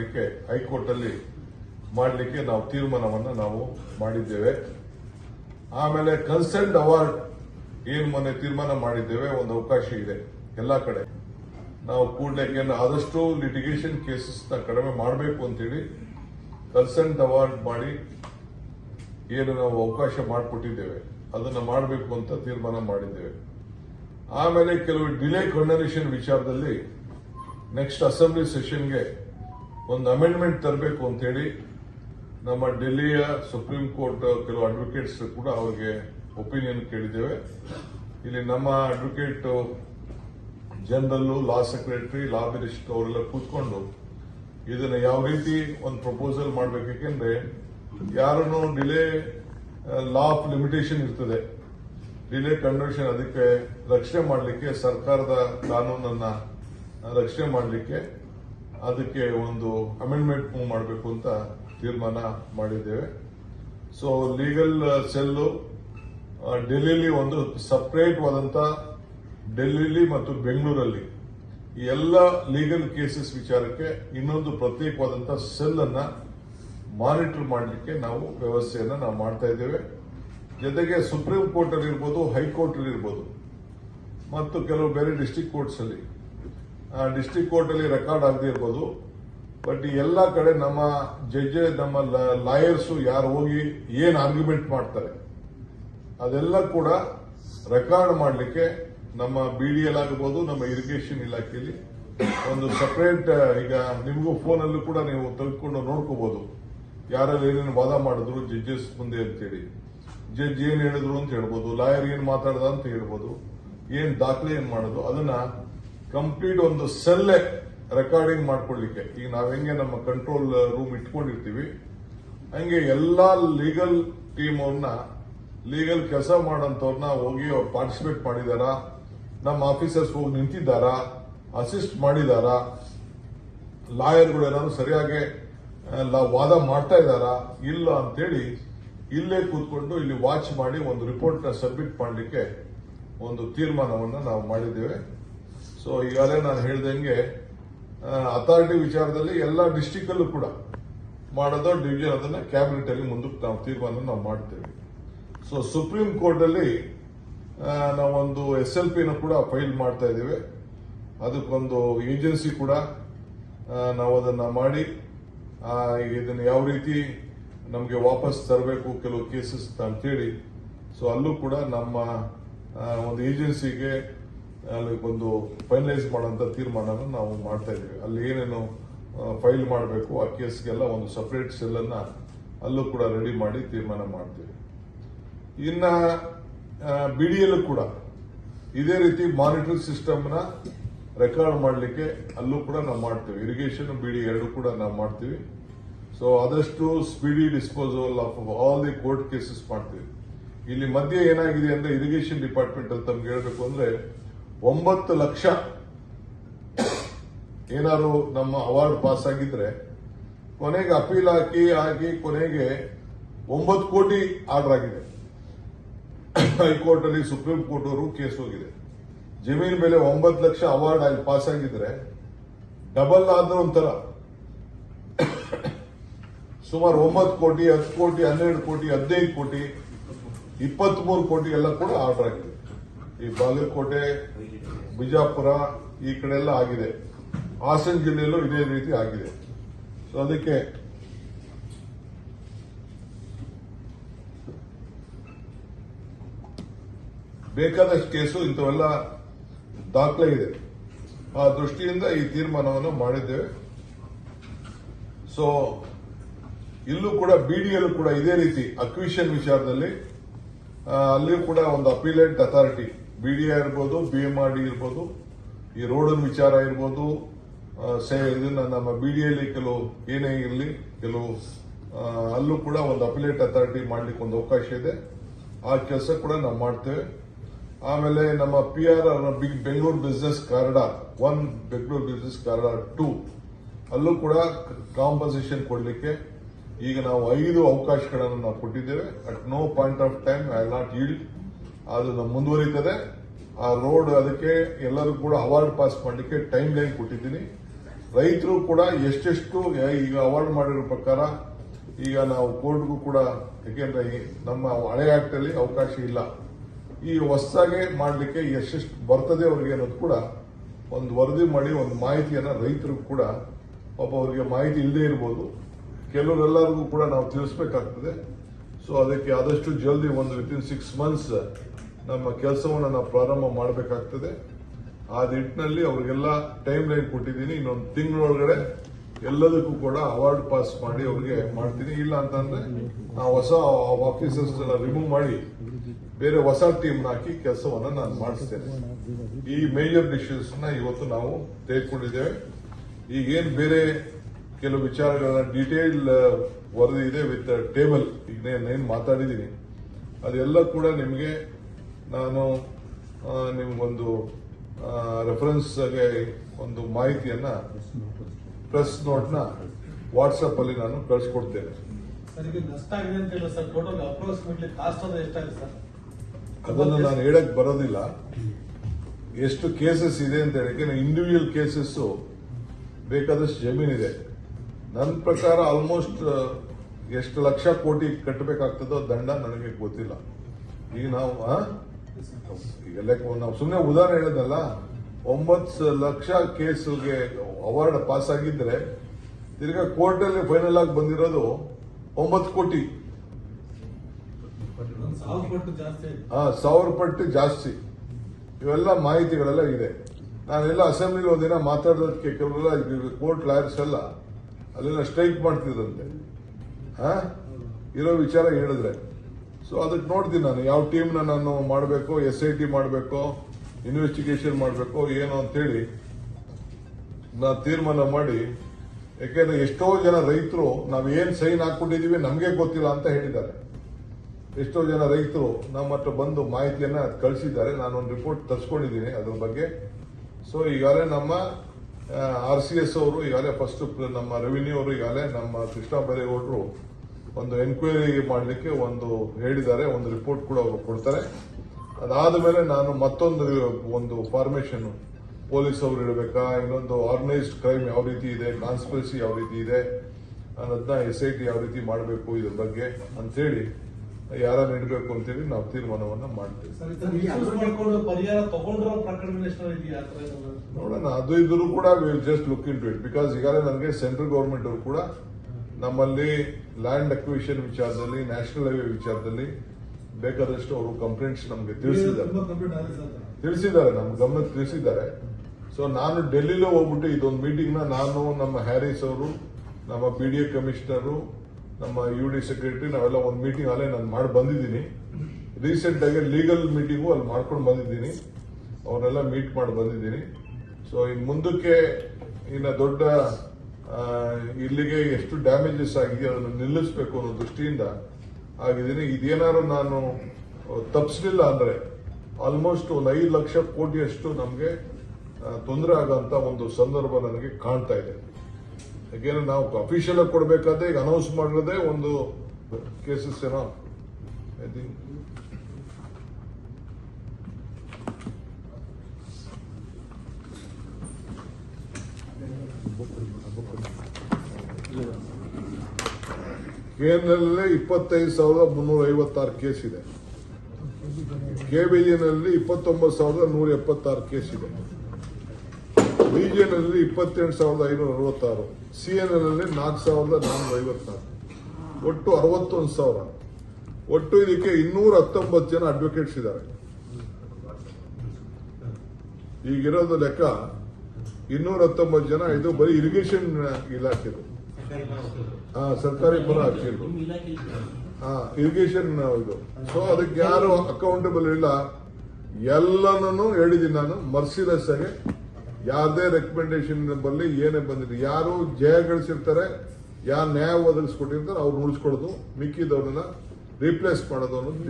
ಮಾಡಲಿಕ್ಕೆ, ಹೈಕೋರ್ಟಲ್ಲಿ ಮಾಡಲಿಕ್ಕೆ ನಾವು ತೀರ್ಮಾನವನ್ನು ನಾವು ಮಾಡಿದ್ದೇವೆ. ಆಮೇಲೆ ಕನ್ಸೆಂಟ್ ಅವಾರ್ಡ್ ಏನು ಮೊನ್ನೆ ತೀರ್ಮಾನ ಮಾಡಿದ್ದೇವೆ, ಒಂದು ಅವಕಾಶ ಇದೆ ಎಲ್ಲ ಕಡೆ. ನಾವು ಕೂಡಲೇ ಆದಷ್ಟು ಲಿಟಿಗೇಷನ್ ಕೇಸಸ್ನ ಕಡಿಮೆ ಮಾಡಬೇಕು ಅಂತೇಳಿ ಕನ್ಸೆಂಟ್ ಅವಾರ್ಡ್ ಮಾಡಿ ಏನು ನಾವು ಅವಕಾಶ ಮಾಡಿಕೊಟ್ಟಿದ್ದೇವೆ. ಅದನ್ನ ಮಾಡಬೇಕು ಅಂತ ತೀರ್ಮಾನ ಮಾಡಿದ್ದೇವೆ. ಆಮೇಲೆ ಕೆಲವು ಡಿಲೇ ಕಂಡನೇಷನ್ ವಿಚಾರದಲ್ಲಿ ನೆಕ್ಸ್ಟ್ ಅಸೆಂಬ್ಲಿ ಸೆಷನ್ಗೆ ಒಂದು ಅಮೆಂಡ್ಮೆಂಟ್ ತರಬೇಕು ಅಂತೇಳಿ ನಮ್ಮ ಡೆಲ್ಲಿಯ ಸುಪ್ರೀಂ ಕೋರ್ಟ್ ಕೆಲವು ಅಡ್ವೊಕೇಟ್ಸ್ ಕೂಡ ಅವರಿಗೆ ಒಪಿನಿಯನ್ ಕೇಳಿದ್ದೇವೆ. ಇಲ್ಲಿ ನಮ್ಮ advocate general law secretary law minister ಅವರೆಲ್ಲ ಕೂತ್ಕೊಂಡು ಇದನ್ನು ಯಾವ ರೀತಿ ಒಂದು ಪ್ರಪೋಸಲ್ ಮಾಡಬೇಕು ಯಾಕೆಂದ್ರೆ ಯಾರನ್ನು ಡಿಲೇ ಲಾ ಆಫ್ ಲಿಮಿಟೇಷನ್ ಇರ್ತದೆ. ಡಿಲೇ ಕನ್ವರ್ಷನ್ ಅದಕ್ಕೆ ರಕ್ಷಣೆ ಮಾಡಲಿಕ್ಕೆ ಸರ್ಕಾರದ ಕಾನೂನನ್ನ ರಕ್ಷಣೆ ಮಾಡಲಿಕ್ಕೆ ಅದಕ್ಕೆ ಒಂದು ಅಮೆಂಡ್ಮೆಂಟ್ ಮೂವ್ ಮಾಡಬೇಕು ಅಂತ ತೀರ್ಮಾನ ಮಾಡಿದ್ದೇವೆ. ಸೊ ಲೀಗಲ್ ಸೆಲ್ಲು ಡೆಲ್ಲಿಲಿ ಒಂದು ಸಪ್ರೇಟ್ ವಾದಂತ ಡೆಲ್ಲಿಲಿ ಮತ್ತು ಬೆಂಗಳೂರಲ್ಲಿ ಎಲ್ಲ ಲೀಗಲ್ ಕೇಸಸ್ ವಿಚಾರಕ್ಕೆ ಇನ್ನೊಂದು ಪ್ರತ್ಯೇಕವಾದಂತ ಸೆಲ್ ಅನ್ನ ಮಾನಿಟರ್ ಮಾಡಲಿಕ್ಕೆ ನಾವು ವ್ಯವಸ್ಥೆಯನ್ನು ನಾವು ಮಾಡ್ತಾ ಇದ್ದೇವೆ. ಜೊತೆಗೆ ಸುಪ್ರೀಂ ಕೋರ್ಟ್ ಅಲ್ಲಿ ಇರ್ಬೋದು ಹೈಕೋರ್ಟ್ ಅಲ್ಲಿ ಇರ್ಬೋದು. ಮತ್ತು ಕೆಲವು ಬೇರೆ ಡಿಸ್ಟಿಕ್ ಕೋರ್ಟ್ಸ್ ಅಲ್ಲಿ. ಡಿಸ್ಟಿಕ್ ಕೋರ್ಟ್ ಅಲ್ಲಿ ರೆಕಾರ್ಡ್ ಆಗದೆ ಇರ್ಬೋದು. ಬಟ್ ಈ ಎಲ್ಲ ಕಡೆ ನಮ್ಮ ಜಡ್ಜ್ ನಮ್ಮ ಲಾಯರ್ಸ್ ಯಾರು ಹೋಗಿ ಏನು ಆರ್ಗ್ಯುಮೆಂಟ್ ಮಾಡ್ತಾರೆ, ಅದೆಲ್ಲ ಕೂಡ ರೆಕಾರ್ಡ್ ಮಾಡಲಿಕ್ಕೆ ನಮ್ಮ ಬಿ ಡಿ ಎಲ್ ಆಗಿರ್ಬೋದು ನಮ್ಮ ಇರಿಗೇಷನ್ ಇಲಾಖೆಯಲ್ಲಿ ಒಂದು ಸಪರೇಟ್ ಈಗ ನಿಮಗೂ ಫೋನಲ್ಲೂ ಕೂಡ ನೀವು ತೆಗೆದುಕೊಂಡು ನೋಡ್ಕೋಬಹುದು ಯಾರಲ್ಲಿ ಏನೇನು ವಾದ ಮಾಡಿದ್ರು ಜಡ್ಜಸ್ ಮುಂದೆ ಅಂತೇಳಿ. ಜಡ್ಜ್ ಏನು ಹೇಳಿದ್ರು ಅಂತ ಹೇಳ್ಬೋದು ಲಾಯರ್ ಏನು ಮಾತಾಡ್ದ ಅಂತ ಹೇಳ್ಬೋದು, ಏನು ದಾಖಲೆ ಏನು ಮಾಡೋದು ಅದನ್ನ ಕಂಪ್ಲೀಟ್ ಒಂದು ಸೆಲ್ಲೆ ರೆಕಾರ್ಡಿಂಗ್ ಮಾಡ್ಕೊಳ್ಳಿಕ್ಕೆ. ಈಗ ನಾವ್ ಹೆಂಗೆ ನಮ್ಮ ಕಂಟ್ರೋಲ್ ರೂಮ್ ಇಟ್ಕೊಂಡಿರ್ತೀವಿ, ಹಂಗೆ ಎಲ್ಲಾ ಲೀಗಲ್ ಟೀಮ್ ಅವ್ರನ್ನ ಲೀಗಲ್ ಕೆಲಸ ಮಾಡೋಂಥವ್ರನ್ನ ಹೋಗಿ ಅವ್ರು ಪಾರ್ಟಿಸಿಪೇಟ್ ಮಾಡಿದಾರಾ? ನಮ್ಮ ಆಫೀಸರ್ಸ್ ಹೋಗಿ ನಿಂತಿದ್ದಾರಾ? ಅಸಿಸ್ಟ್ ಮಾಡಿದಾರಾ? ಲಾಯರ್ಗಳು ಏನಾದ್ರು ಸರಿಯಾಗಿ ವಾದ ಮಾಡ್ತಾ ಇದ್ದಾರಾ? ಇಲ್ಲ ಅಂತೇಳಿ ಇಲ್ಲೇ ಕೂತ್ಕೊಂಡು ಇಲ್ಲಿ ವಾಚ್ ಮಾಡಿ ಒಂದು ರಿಪೋರ್ಟ್ನ ಸಬ್ಮಿಟ್ ಮಾಡಲಿಕ್ಕೆ ಒಂದು ತೀರ್ಮಾನವನ್ನು ನಾವು ಮಾಡಿದ್ದೇವೆ. ಸೊ ಈಗಾಗಲೇ ನಾನು ಹೇಳ್ದಂಗೆ ಅಥಾರಿಟಿ ವಿಚಾರದಲ್ಲಿ ಎಲ್ಲ ಡಿಸ್ಟಿಕ್ ಅಲ್ಲೂ ಕೂಡ ಮಾಡೋದು ಡಿವಿಷನ್ ಅದನ್ನ ಕ್ಯಾಬಿನೆಟ್ ಅಲ್ಲಿ ಮುಂದಕ್ಕೆ ನಾವು ತೀರ್ಮಾನ ನಾವು ಮಾಡ್ತೇವೆ. ಸೊ ಸುಪ್ರೀಂ ಕೋರ್ಟ್ ಅಲ್ಲಿ ನಾವೊಂದು ಎಸ್ ಎಲ್ ಪಿನ ಕೂಡ ಫೈಲ್ ಮಾಡ್ತಾ ಇದ್ದೇವೆ. ಅದಕ್ಕೊಂದು ಏಜೆನ್ಸಿ ಕೂಡ ನಾವು ಅದನ್ನ ಮಾಡಿ ಇದನ್ನ ಯಾವ ರೀತಿ ನಮಗೆ ವಾಪಸ್ ತರಬೇಕು ಕೆಲವು ಕೇಸಸ್ ಅಂತೇಳಿ ಸೊ ಅಲ್ಲೂ ಕೂಡ ನಮ್ಮ ಒಂದು ಏಜೆನ್ಸಿಗೆ ಅಲ್ಲಿ ಒಂದು ಫೈನಲೈಸ್ ಮಾಡುವಂತ ತೀರ್ಮಾನನ ನಾವು ಮಾಡ್ತಾ ಇದ್ದೀವಿ. ಅಲ್ಲಿ ಏನೇನು ಫೈಲ್ ಮಾಡಬೇಕು, ಆ ಕೇಸ್ಗೆಲ್ಲ ಒಂದು ಸಪರೇಟ್ ಸೆಲ್ ಅನ್ನ ಅಲ್ಲೂ ಕೂಡ ರೆಡಿ ಮಾಡಿ ತೀರ್ಮಾನ ಮಾಡ್ತೀವಿ. ಇನ್ನ ಬಿಡಿಯಲ್ಲೂ ಕೂಡ ಇದೇ ರೀತಿ ಮಾನಿಟರಿಂಗ್ನ ರೆಕಾರ್ಡ್ ಮಾಡಲಿಕ್ಕೆ ಅಲ್ಲೂ ಕೂಡ ನಾವು ಮಾಡ್ತೀವಿ. ಇರಿಗೇಷನ್ ಬಿಡಿ ಎರಡು ಕೂಡ ನಾವು ಮಾಡ್ತೀವಿ. ಸೊ ಆದಷ್ಟು speedy disposal of all the court cases ಮಾಡ್ತೀವಿ. ಇಲ್ಲಿ ಮಧ್ಯೆ ಏನಾಗಿದೆ ಅಂದ್ರೆ ಇರಿಗೇಷನ್ ಡಿಪಾರ್ಟ್ಮೆಂಟ್ ಅಲ್ಲಿ ತಮ್ಗೆ ಹೇಳಬೇಕು ಅಂದ್ರೆ ಒಂಬತ್ತು ಲಕ್ಷ. ಏನಾದ್ರು ನಮ್ಮ ಅವಾರ್ಡ್ ಪಾಸ್ ಆಗಿದ್ರೆ ಕೊನೆಗೆ ಅಪೀಲ್ ಹಾಕಿ ಹಾಕಿ ಕೊನೆಗೆ ಒಂಬತ್ತು ಕೋಟಿ ಆರ್ಡರ್ ಆಗಿದೆ. ಹೈಕೋರ್ಟ್ ಅಲ್ಲಿ ಸುಪ್ರೀಂ ಕೋರ್ಟ್ ಅವರು ಕೇಸ್ ಹೋಗಿದೆ. ಜಮೀನ್ ಮೇಲೆ ಒಂಬತ್ತು ಲಕ್ಷ ಅವಾರ್ಡ್ ಅಲ್ಲಿ ಪಾಸ್ ಆಗಿದ್ರೆ ಡಬಲ್ ಆದ ಒಂಥರ. ಸುಮಾರು ಒಂಬತ್ತು ಕೋಟಿ, ಹತ್ತು ಕೋಟಿ, ಹನ್ನೆರಡು ಕೋಟಿ, ಹದಿನೈದು ಕೋಟಿ, ಇಪ್ಪತ್ಮೂರು ಕೋಟಿ ಎಲ್ಲ ಕೂಡ ಆರ್ಡರ್ ಆಗಿದೆ. ಈ ಬಾಗಲಕೋಟೆ, ಬಿಜಾಪುರ ಈ ಕಡೆ ಎಲ್ಲ ಆಗಿದೆ. ಹಾಸನ ಜಿಲ್ಲೆಯಲ್ಲೂ ಇದೇ ರೀತಿ ಆಗಿದೆ. ಸೊ ಅದಕ್ಕೆ ಬೇಕಾದಷ್ಟು ಕೇಸು ಇಂಥವೆಲ್ಲ ದಾಖಲೆ ಇದೆ. ಆ ದೃಷ್ಟಿಯಿಂದ ಈ ತೀರ್ಮಾನವನ್ನು ಮಾಡಿದ್ದೇವೆ. ಸೊ ಇಲ್ಲೂ ಕೂಡ ಬಿಡಿಯಲ್ಲೂ ಕೂಡ ಇದೇ ರೀತಿ ಅಕ್ವಿಷನ್ ವಿಚಾರದಲ್ಲಿ ಅಲ್ಲಿಯೂ ಕೂಡ ಒಂದು ಅಪೀಲೆಂಟ್ ಅಥಾರಿಟಿ ಬಿಡಿಎ ಇರ್ಬೋದು ಬಿ ಎಂ ಆರ್ ಡಿ ಇರ್ಬೋದು, ಈ ರೋಡನ್ ವಿಚಾರ ಇರ್ಬೋದು ನಮ್ಮ ಸೇ- ಬಿ ನಮ್ಮ ಎಲ್ಲಿ ಕೆಲವು ಏನೇ ಇರಲಿ, ಕೆಲವು ಅಲ್ಲೂ ಕೂಡ ಒಂದು ಅಪಿಲೇಟ್ ಅಥಾರಿಟಿ ಮಾಡ್ಲಿಕ್ಕೆ ಒಂದು ಅವಕಾಶ ಇದೆ. ಆ ಕೆಲಸ ಕೂಡ ನಾವು ಮಾಡ್ತೇವೆ. ಆಮೇಲೆ ನಮ್ಮ P R big Bengaluru business corridor one Bengaluru business corridor two ಅಲ್ಲೂ ಕೂಡ ಕಾಂಪನ್ಸೇಷನ್ ಕೊಡಲಿಕ್ಕೆ ಈಗ ನಾವು ಐದು ಅವಕಾಶಗಳನ್ನು ನಾವು ಕೊಟ್ಟಿದ್ದೇವೆ. At no point of time I not yield ಅದು ಮುಂದುವರಿತದೆ. ಆ ರೋಡ್ ಅದಕ್ಕೆ ಎಲ್ಲರೂ ಕೂಡ ಅವಾರ್ಡ್ ಪಾಸ್ ಮಾಡಲಿಕ್ಕೆ ಟೈಮ್ ಲೈನ್ ಕೊಟ್ಟಿದ್ದೀನಿ. ರೈತರು ಕೂಡ ಎಷ್ಟೆಷ್ಟು ಈಗ ಅವಾರ್ಡ್ ಮಾಡಿರೋ ಪ್ರಕಾರ ಈಗ ನಾವು ಕೋರ್ಟ್ಗೂ ಕೂಡ, ಯಾಕೆಂದ್ರೆ ನಮ್ಮ ಹಳೆ ಆಕ್ಟ್ ಅಲ್ಲಿ ಅವಕಾಶ ಇಲ್ಲ. ಈ ಹೊಸದಾಗೆ ಮಾಡಲಿಕ್ಕೆ ಎಷ್ಟೆಷ್ಟು ಬರ್ತದೆ ಅವ್ರಿಗೆ ಅನ್ನೋದು ಕೂಡ ಒಂದು ವರದಿ ಮಾಡಿ, ಒಂದು ಮಾಹಿತಿಯನ್ನ ರೈತರು ಕೂಡ ಒಬ್ಬ ಅವರಿಗೆ ಮಾಹಿತಿ ಇಲ್ಲದೆ ಇರ್ಬೋದು. ಕೆಲವರೆಲ್ಲರಿಗೂ ಕೂಡ ನಾವು ತಿಳಿಸ್ಬೇಕಾಗ್ತದೆ. ಸೊ ಅದಕ್ಕೆ ಆದಷ್ಟು ಜಲ್ದಿ ಒಂದು ವಿತಿನ್ ಸಿಕ್ಸ್ ಮಂತ್ಸ್ ನಮ್ಮ ಕೆಲಸವನ್ನು ನಾವು ಪ್ರಾರಂಭ ಮಾಡಬೇಕಾಗ್ತದೆ. ಆ ನಿಟ್ಟಿನಲ್ಲಿ ಅವರಿಗೆಲ್ಲ ಟೈಮ್ ಲೈನ್ ಕೊಟ್ಟಿದ್ದೀನಿ. ಇನ್ನೊಂದು ತಿಂಗಳೊಳಗಡೆ ಎಲ್ಲದಕ್ಕೂ ಕೂಡ ಅವಾರ್ಡ್ ಪಾಸ್ ಮಾಡಿ ಅವ್ರಿಗೆ ಮಾಡ್ತೀನಿ. ಇಲ್ಲ ಅಂತಂದ್ರೆ ನಾವು ಹೊಸ ಆಫೀಸರ್ಸ್ ರಿಮೂವ್ ಮಾಡಿ ಬೇರೆ ಹೊಸ ಟೀಮ್ ಹಾಕಿ ಕೆಲಸವನ್ನ ನಾನು ಮಾಡಿಸ್ತೇನೆ. ಈ ಮೇಜರ್ನ ಇವತ್ತು ನಾವು ತೆಗೆದುಕೊಂಡಿದ್ದೇವೆ. ಈಗೇನ್ ಬೇರೆ ಕೆಲವು ವಿಚಾರಗಳನ್ನ ಡೀಟೇಲ್ ವರದಿ ಇದೆ ವಿತ್ ಟೇಬಲ್ ಈಗ ಏನು ಮಾತಾಡಿದ್ದೀನಿ. ಅದೆಲ್ಲ ಕೂಡ ನಿಮಗೆ ನಾನು ನಿಮಗೊಂದು ರೆಫರೆನ್ಸ್ ರೆಫರೆನ್ಸ್ಗೆ ಒಂದು ಮಾಹಿತಿಯನ್ನ ಪ್ರೆಸ್ ನೋಟ್ನ ವಾಟ್ಸಪ್ ಅಲ್ಲಿ ನಾನು ಕಳಿಸ್ಕೊಡ್ತೇನೆ. ಅದನ್ನು ನಾನು ಹೇಳಕ್ ಬರೋದಿಲ್ಲ. ಎಷ್ಟು ಕೇಸಸ್ ಇದೆ ಅಂತ ಹೇಳಿ ಇಂಡಿವಿಜುವಲ್ ಕೇಸಸ್ ಬೇಕಾದಷ್ಟು ಜಮೀನಿದೆ ನನ್ನ ಪ್ರಕಾರ ಆಲ್ಮೋಸ್ಟ್ ಎಷ್ಟು ಲಕ್ಷ ಕೋಟಿ ಕಟ್ಟಬೇಕಾಗ್ತದೋ ದಂಡ ನನಗೆ ಗೊತ್ತಿಲ್ಲ. ಈಗ ನಾವು ಆ? ಈಗ ಲೆಕ್ಕ ನಾವು ಸುಮ್ಮನೆ ಉದಾಹರಣೆ ಹೇಳೋದಲ್ಲ ಒಂಬತ್ತು ಲಕ್ಷ ಕೇಸ್ಗೆ ಅವಾರ್ಡ್ ಪಾಸ್ ಆಗಿದ್ರೆ ತಿರ್ಗಾ ಕೋರ್ಟಲ್ಲಿ ಫೈನಲ್ ಆಗಿ ಬಂದಿರೋದು ಒಂಬತ್ತು ಕೋಟಿ. ಒಂದು ಸಾವಿರ ಪಟ್ಟು ಜಾಸ್ತಿ. ಇವೆಲ್ಲ ಮಾಹಿತಿಗಳೆಲ್ಲ ಇದೆ. ನಾನೆಲ್ಲ ಅಸೆಂಬ್ಲಿಲಿ ಒಂದಿನ ಮಾತಾಡೋದಕ್ಕೆ ಕೆಲವರೆಲ್ಲ ಕೋರ್ಟ್ ಲಾಯರ್ಸ್ ಎಲ್ಲ ಅಲ್ಲೆಲ್ಲ ಸ್ಟ್ರೈಕ್ ಮಾಡ್ತಿದ್ರಂತೆ. ಹಾ? ಇರೋ ವಿಚಾರ ಹೇಳಿದ್ರೆ. ಸೊ ಅದಕ್ಕೆ ನೋಡ್ತೀನಿ ನಾನು. ಯಾವ ಟೀಮ್ನ ನಾನು ಮಾಡಬೇಕು ಎಸ್ ಐ ಟಿ ಮಾಡಬೇಕು ಇನ್ವೆಸ್ಟಿಗೇಷನ್ ಮಾಡಬೇಕು, ಏನು ಅಂತೇಳಿ ನಾ ತೀರ್ಮಾನ ಮಾಡಿ. ಯಾಕೆಂದ್ರೆ ಎಷ್ಟೋ ಜನ ರೈತರು, ನಾವು ಏನು ಸೈನ್ ಹಾಕೊಂಡಿದೀವಿ ನಮಗೆ ಗೊತ್ತಿಲ್ಲ ಅಂತ ಹೇಳಿದ್ದಾರೆ. ಎಷ್ಟೋ ಜನ ರೈತರು ನಮ್ಮ ಹತ್ರ ಬಂದು ಮಾಹಿತಿಯನ್ನ ಕಳಿಸಿದ್ದಾರೆ. ನಾನು ಒಂದು ರಿಪೋರ್ಟ್ ತರಿಸ್ಕೊಂಡಿದ್ದೀನಿ ಅದ್ರ ಬಗ್ಗೆ. ಸೊ ಈಗಾಗಲೇ ನಮ್ಮ ಆರ್ ಸಿ ಎಸ್ ಅವರು, ಈಗಾಗಲೇ ಫಸ್ಟ್ ನಮ್ಮ ರೆವಿನ್ಯೂ ಅವರು, ಈಗಾಗಲೇ ನಮ್ಮ ಕೃಷ್ಣ ಬೈರೇಗೌಡರು ಒಂದು ಎನ್ಕ್ವೈರಿ ಮಾಡಲಿಕ್ಕೆ ಒಂದು ಹೇಳಿದ್ದಾರೆ ಒಂದು ರಿಪೋರ್ಟ್ ಕೂಡ ಅವರು ಕೊಡ್ತಾರೆ. ಅದಾದ ಮೇಲೆ ನಾನು ಮತ್ತೊಂದು ಒಂದು ಫಾರ್ಮೇಶನ್ ಪೊಲೀಸ್ ಅವರು ಇಡಬೇಕಾ ಇನ್ನೊಂದು ಆರ್ಗನೈಸ್ಡ್ ಕ್ರೈಮ್ ಯಾವ ರೀತಿ ಇದೆ ಕಾನ್ಸ್ಪಿರಸಿ ಯಾವ ರೀತಿ ಇದೆ ಅನ್ನೋದನ್ನ ಎಸ್ ಐ ಟಿ ಯಾವ ರೀತಿ ಮಾಡಬೇಕು ಇದ್ರ ಬಗ್ಗೆ ಅಂತೇಳಿ ಯಾರನ್ನ ಇಡಬೇಕು ಅಂತೇಳಿ ನಾವು ತೀರ್ಮಾನವನ್ನ ಮಾಡ್ತೀವಿ. ನೋಡೋಣ ಅದು ಇದ್ರು ಕೂಡ will just look into it because ಈಗಾಗಲೇ ನನಗೆ ಸೆಂಟ್ರಲ್ ಗೌರ್ಮೆಂಟ್ ಅವರು ಕೂಡ ನಮ್ಮಲ್ಲಿ ಲ್ಯಾಂಡ್ ಅಕ್ವಿಷನ್ ವಿಚಾರದಲ್ಲಿ ನ್ಯಾಷನಲ್ ಹೈವೇ ವಿಚಾರದಲ್ಲಿ ಬೇಕಾದಷ್ಟು ಅವರು ಕಂಪ್ಲೇಂಟ್ಸ್ ನಮಗೆ ತಿಳಿಸಿದ್ದಾರೆ. ತಿಳಿಸಿದ್ದಾರೆ ನಮ್ಮ ಗಮನಕ್ಕೆ ತಿಳಿಸಿದ್ದಾರೆ. ಸೊ ನಾನು ಡೆಲ್ಲಿಲೂ ಹೋಗ್ಬಿಟ್ಟು ಇದೊಂದು ಮೀಟಿಂಗ್ನ ನಾನು ನಮ್ಮ ಹ್ಯಾರಿಸ್ ಅವರು ನಮ್ಮ ಬಿ ಡಿ ಎ ಕಮಿಷನರು ನಮ್ಮ ಯು ಡಿ ಸೆಕ್ರೆಟರಿ ನಾವೆಲ್ಲ ಒಂದು ಮೀಟಿಂಗ್ ಅಲ್ಲೇ ನಾನು ಮಾಡಿ ಬಂದಿದ್ದೀನಿ. ರೀಸೆಂಟ್ ಆಗಿ ಲೀಗಲ್ ಮೀಟಿಂಗು ಅಲ್ಲಿ ಮಾಡ್ಕೊಂಡು ಬಂದಿದ್ದೀನಿ. ಅವರೆಲ್ಲ ಮೀಟ್ ಮಾಡಿ ಬಂದಿದ್ದೀನಿ. ಸೊ ಇನ್ನು ಮುಂದಕ್ಕೆ ಇನ್ನು ದೊಡ್ಡ ಇಲ್ಲಿಗೆ ಎಷ್ಟು ಡ್ಯಾಮೇಜಸ್ ಆಗಿದೆ ಅದನ್ನು ನಿಲ್ಲಿಸಬೇಕು ಅನ್ನೋ ದೃಷ್ಟಿಯಿಂದ ಆಗಿದ್ದೀನಿ ಇದೇನಾದ್ರು ನಾನು ತಪ್ಪಿಸಲಿಲ್ಲ ಅಂದರೆ ಆಲ್ಮೋಸ್ಟ್ ಒಂದು ಐದು ಲಕ್ಷ ಕೋಟಿಯಷ್ಟು ನಮಗೆ ತೊಂದರೆ ಆಗೋಂಥ ಒಂದು ಸಂದರ್ಭ ನನಗೆ ಕಾಣ್ತಾ ಇದೆ. ಯಾಕೆಂದ್ರೆ ನಾವು ಅಫಿಷಿಯಲ್ ಆಗಿ ಕೊಡಬೇಕಾದ್ರೆ ಈಗ ಅನೌನ್ಸ್ ಮಾಡಿರೋದೇ ಒಂದು ಕೇಸಸ್ ಏನೋ. ಐ ಥಿಂಕ್ ಕೆಎನ್ಎಲ್ ಇಪ್ಪತ್ತೈದು ಸಾವಿರದ ಮುನ್ನೂರ ಐವತ್ತಾರು ಕೇಸ್ ಇದೆ. ಕೆಬಿಜಿನಲ್ಲಿ ಇಪ್ಪತ್ತೊಂಬತ್ತು ಸಾವಿರದ ನೂರ ಎಪ್ಪತ್ತಾರು ಕೇಸ್ ಇದೆ. ಬಿಜಿಎನ್ನಲ್ಲಿ ಇಪ್ಪತ್ತೆಂಟು ಸಾವಿರದ ಐನೂರ ಅರವತ್ತಾರು. ಸಿಎನ್ಎಲ್ನಲ್ಲಿ ನಾಲ್ಕು ಸಾವಿರದ ನಾನ್ನೂರ ಐವತ್ತಾರು. ಒಟ್ಟು ಅರವತ್ತೊಂದು ಸಾವಿರ. ಒಟ್ಟು ಇದಕ್ಕೆ ಇನ್ನೂರ ಹತ್ತೊಂಬತ್ತು ಜನ ಅಡ್ವೊಕೇಟ್ಸ್ ಇದ್ದಾರೆ. ಈಗಿರೋದು ಲೆಕ್ಕ ಇನ್ನೂರ ಹತ್ತೊಂಬತ್ತು ಜನ ಇದು ಬರೀ ಇರಿಗೇಷನ್ ಇಲಾಖೆದು. ಸರ್ಕಾರಿ ಪುರ ಹಾಕಿದ್ರು ಇರಿಗೇಷನ್ ಇದು. ಸೊ ಅದಕ್ಕೆ ಯಾರು ಅಕೌಂಟಬಲ್ ಇಲ್ಲ ಎಲ್ಲನೂ ಹೇಳಿದ್ದೀನಿ ನಾನು ಮರ್ಸಿಲೆಸ್ ಆಗಿ ಯಾವುದೇ ರೆಕಮೆಂಡೇಶನ್ ಬರಲಿ, ಏನೇ ಬಂದಿದೆ ಯಾರು ಜಯ ಗಳಿಸಿರ್ತಾರೆ, ಯಾರು ನ್ಯಾಯ ಒದಗಿಸ್ಕೊಟ್ಟಿರ್ತಾರೆ, ಅವ್ರು ಉಳಿಸ್ಕೊಡೋದು ಮಿಕ್ಕಿದವ್ರನ್ನ ರೀಪ್ಲೇಸ್ ಮಾಡೋದು ಅನ್ನೋದು